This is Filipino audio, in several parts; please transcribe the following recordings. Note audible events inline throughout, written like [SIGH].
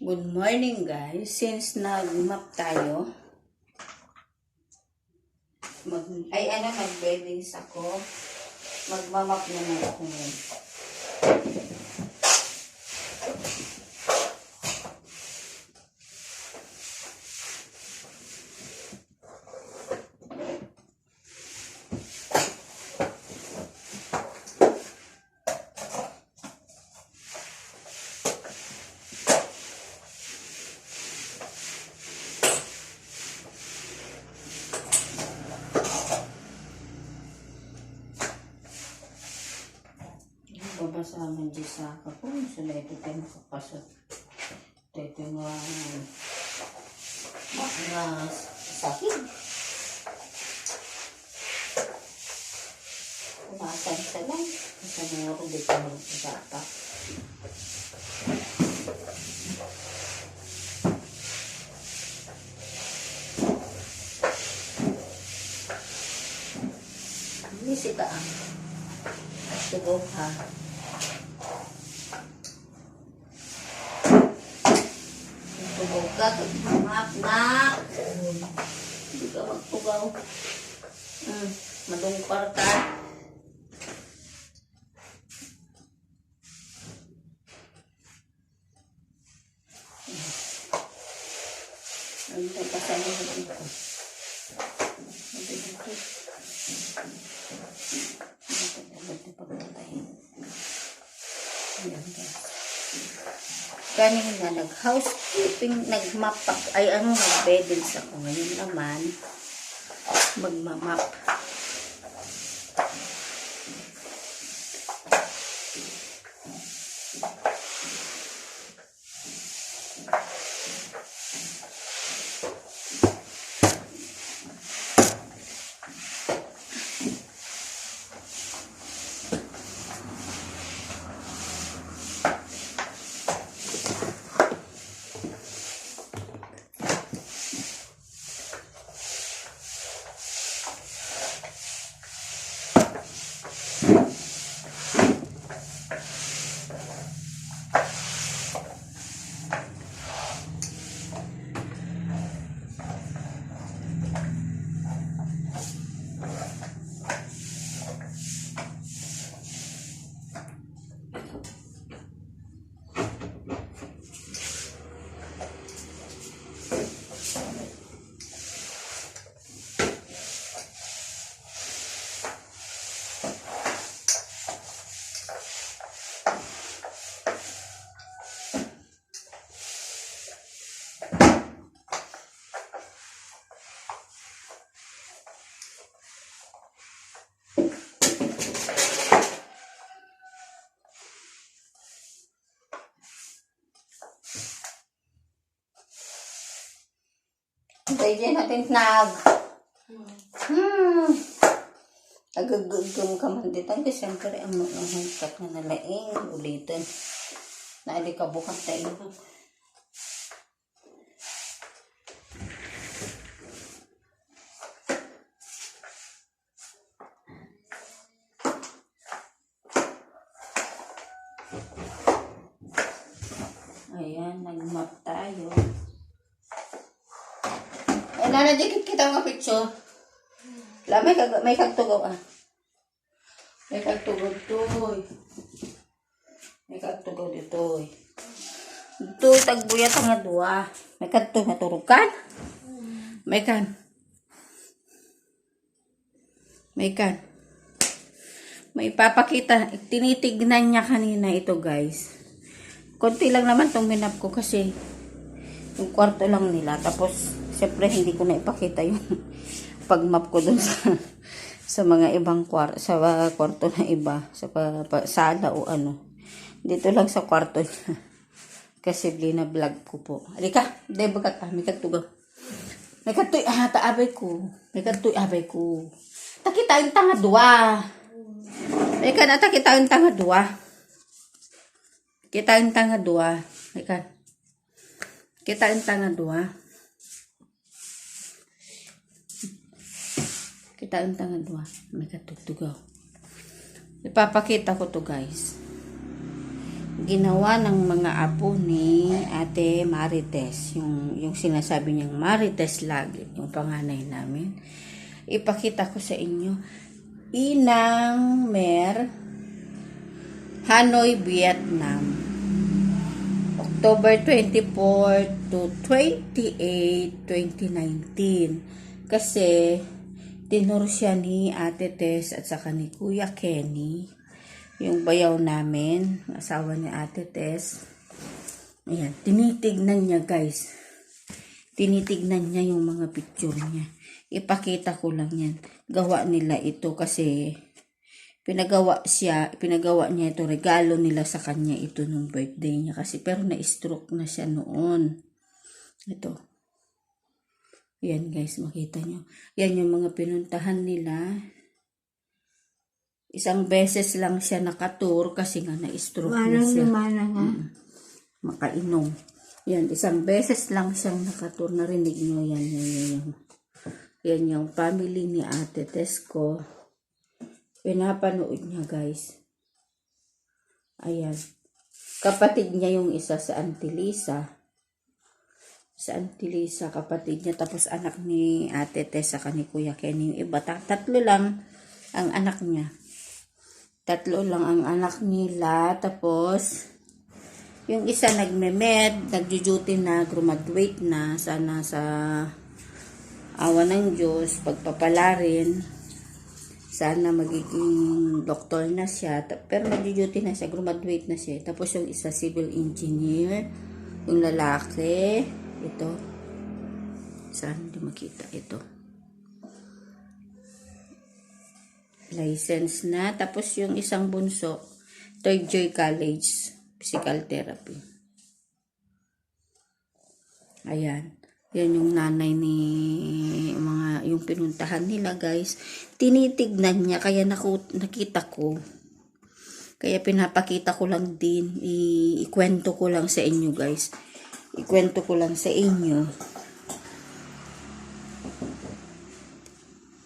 Good morning guys. Since nag-map tayo, mag, ay ano, mag-beddings ako. Magmamap naman ako ngayon. Babasahan di sa ako. Sila ito tayo makapasok. Ito ito mga mga sakit. Umasan sa lang. Isa na ako dito mag-usapa. Misi ka ang tugog ha. Tugog ka, tugmap na. Hindi ka magtugaw. Hmm, madungpar ka. Ang tapasan mo dito. Dito. Kanina nag-housekeeping, nag-map ako, ay ano, nag-beddings ako. Ngayon naman, magmamap. Pwede natin nag... Hmm. Agagagam ka man dito. Kasi siyempre, ang mga hangkat na nalaing ulitin. Naali ka bukas tayo. Ayan, nag-map tayo. Eh, nana, dikit kita nga picture. La, may, kag may kagtugaw ah. May kagtugaw to. May kagtugaw dito. Ito, tagbuyat nga dua. May kagto matulog kan? May kan. May kan. May papakita. Tinitignan niya kanina ito guys. Konti lang naman tong minap ko kasi yung kwarto lang nila. Tapos, siyempre hindi ko na ipakita yung [LAUGHS] pagmap ko dun sa sa mga ibang kwarto, sa uh, kwarto na iba, sa pa, pa, sala o ano. Dito lang sa kwarto niya. [LAUGHS] Kasi bina-vlog ko po. Halika, debo ka ka, may katugaw. May katuy, ah, taabay ko. May katuy, abay ko. Takita yung tanga dua. May ka na, takita yung tanga dua. Kita yung tanga dua. May ka. Kita yung tanga dua. Kita yung tanga dua. May katugtugaw. Ipapakita ko to guys. Ginawa ng mga apo ni ate Marites. Yung, yung sinasabi niyang Marites lagi, yung panganay namin. Ipakita ko sa inyo. Inang Mer, Hanoi, Vietnam. October 24 to 28, 2019. Kasi, tinuro siya ni Ate Tess at saka ni Kuya Kenny. Yung bayaw namin, asawa ni Ate Tess. Ayan, tinitignan niya guys. Tinitignan niya yung mga picture niya. Ipakita ko lang yan. Gawa nila ito kasi pinagawa siya, pinagawa niya ito, regalo nila sa kanya ito nung birthday niya kasi pero na-stroke na siya noon. Ito. Yan guys, makita nyo. Yan yung mga pinuntahan nila. Isang beses lang siya nakatur kasi nga na-stroke na Manang siya. lumana nga. Makainom. Yan, isang beses lang siyang nakatur. Narinig nyo yan. Yan, yan, yan. Yan yung family ni Ate Tesco. Pinapanood niya guys. Ayan. Kapatid niya yung isa sa Antilisa. Sa Antilisa, kapatid niya. Tapos anak ni Ate Tess saka ni Kuya Kenny. Yung iba, ta- tatlo lang ang anak niya. Tatlo lang ang anak nila. Tapos, yung isa nagme-med, nagjo-duty na, graduate na. Sana sa awa ng Diyos, pagpapala rin. Sana magiging doktor na siya. Pero nagjo-duty na siya, graduate na siya. Tapos yung isa civil engineer, yung lalaki, ito. Saan hindi makita ito? License na. Tapos yung isang bunso, Third Joy College, Physical Therapy. Ayan. Yan yung nanay ni mga yung pinuntahan nila guys. Tinitignan niya kaya naku, nakita ko. Kaya pinapakita ko lang din. I, ikwento ko lang sa inyo guys. Ikwento ko lang sa inyo.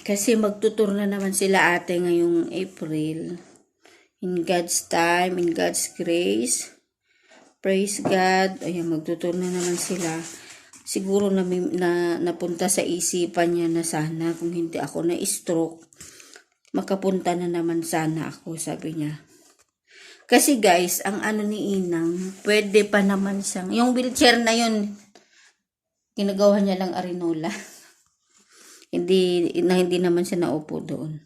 Kasi magtutur na naman sila ate ngayong April. In God's time, in God's grace. Praise God. Ayan, magtutur na naman sila. Siguro na, na napunta sa isipan niya na sana kung hindi ako na-stroke, makapunta na naman sana ako, sabi niya. Kasi guys, ang ano ni Inang, pwede pa naman siyang, yung wheelchair na yun, ginagawa niya lang arinola. [LAUGHS] hindi, na hindi naman siya naupo doon.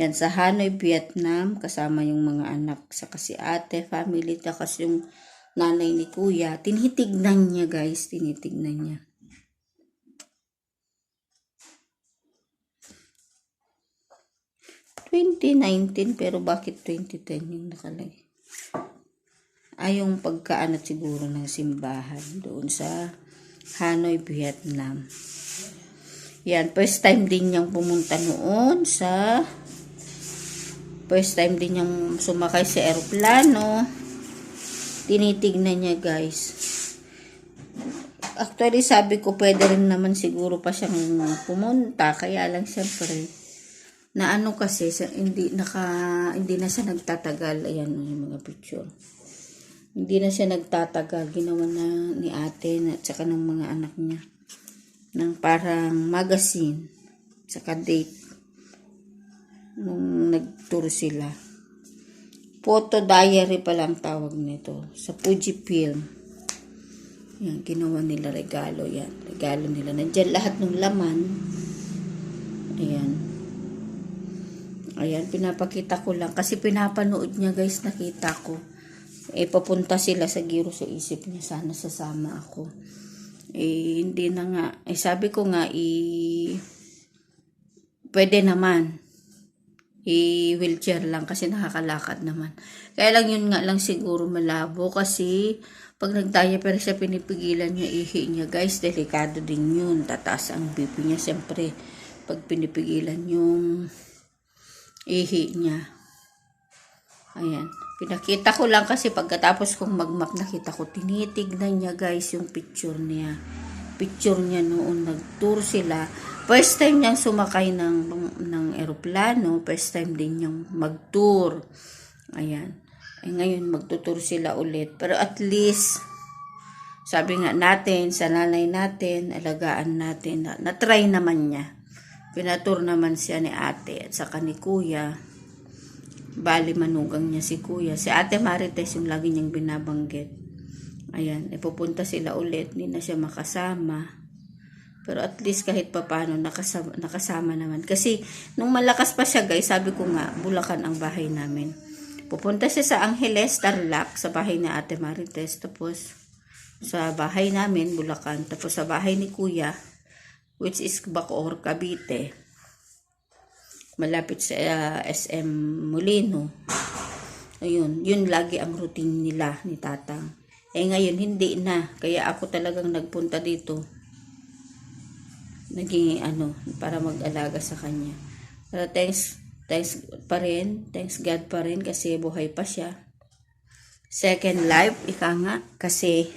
Yan, sa Hanoi, Vietnam, kasama yung mga anak, sa kasi ate, family, takas yung nanay ni kuya, tinitignan niya guys, tinitignan niya. ...2019, pero bakit 2010 yung nakalagay? Ay, yung pagkaanat siguro ng simbahan doon sa Hanoi, Vietnam. Yan, first time din niyang pumunta noon sa... First time din niyang sumakay sa aeroplano tinitignan niya guys. Actually, sabi ko pwede rin naman siguro pa siyang pumunta. Kaya lang siyempre, na ano kasi, sa- hindi, naka, hindi na siya nagtatagal. Ayan yung mga picture. Hindi na siya nagtatagal. Ginawa na ni ate at saka ng mga anak niya. Ng parang magazine. Saka date. Nung nag-tour sila photo diary pa lang tawag nito sa Fujifilm. Yan, ginawa nila regalo yan. Regalo nila. Nandiyan lahat ng laman. Ayan. Ayan, pinapakita ko lang. Kasi pinapanood niya guys, nakita ko. Eh, papunta sila sa giro sa isip niya. Sana sasama ako. Eh, hindi na nga. Eh, sabi ko nga, eh, pwede naman i-wheelchair lang kasi nakakalakad naman. Kaya lang yun nga lang siguro malabo kasi pag nag-diaper siya pinipigilan niya ihi niya. Guys, delikado din yun. Tataas ang BP niya siyempre pag pinipigilan yung ihi niya. Ayan. Pinakita ko lang kasi pagkatapos kong magmap nakita ko tinitignan niya guys yung picture niya. Picture niya noon nag-tour sila. First time niyang sumakay ng, ng eroplano. First time din niyang mag-tour. Ayan. Eh, ngayon magtutour sila ulit. Pero at least sabi nga natin, sa nanay natin, alagaan natin. Na, na-try naman niya. Pinatur naman siya ni ate at saka ni kuya. Bali manugang niya si kuya. Si ate Marites yung lagi niyang binabanggit. Ayan, ipupunta sila ulit. Hindi na siya makasama. Pero at least kahit papano nakasama, nakasama naman. Kasi nung malakas pa siya guys, sabi ko nga, Bulacan ang bahay namin. Pupunta siya sa Angeles, Tarlac, sa bahay ni Ate Marites. Tapos sa bahay namin, Bulacan. Tapos sa bahay ni Kuya, which is Bacoor, Cavite. Malapit sa uh, SM Molino. Ayun, yun lagi ang routine nila ni Tatang. Eh ngayon, hindi na. Kaya ako talagang nagpunta dito naging ano, para mag-alaga sa kanya. Pero thanks, thanks pa rin, thanks God pa rin kasi buhay pa siya. Second life, ika nga, kasi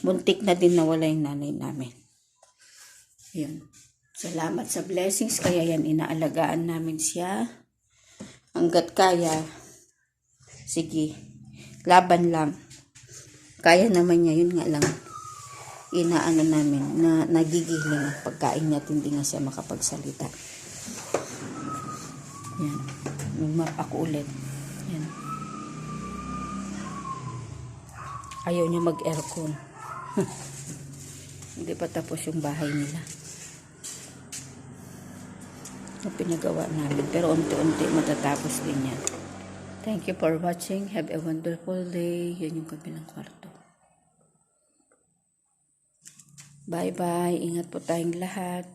muntik na din nawala yung nanay namin. Yun. Salamat sa blessings, kaya yan inaalagaan namin siya. Hanggat kaya, sige, laban lang. Kaya naman niya, yun nga lang inaano namin na nagigiling ang pagkain niya hindi nga siya makapagsalita. Yan. Mag-map ako ulit. Yan. Ayaw niya mag-aircon. [LAUGHS] hindi pa tapos yung bahay nila. Yung pinagawa namin. Pero unti-unti matatapos din yan. Thank you for watching. Have a wonderful day. Yun yung kabilang kwarto. Bye-bye. Ingat po tayong lahat.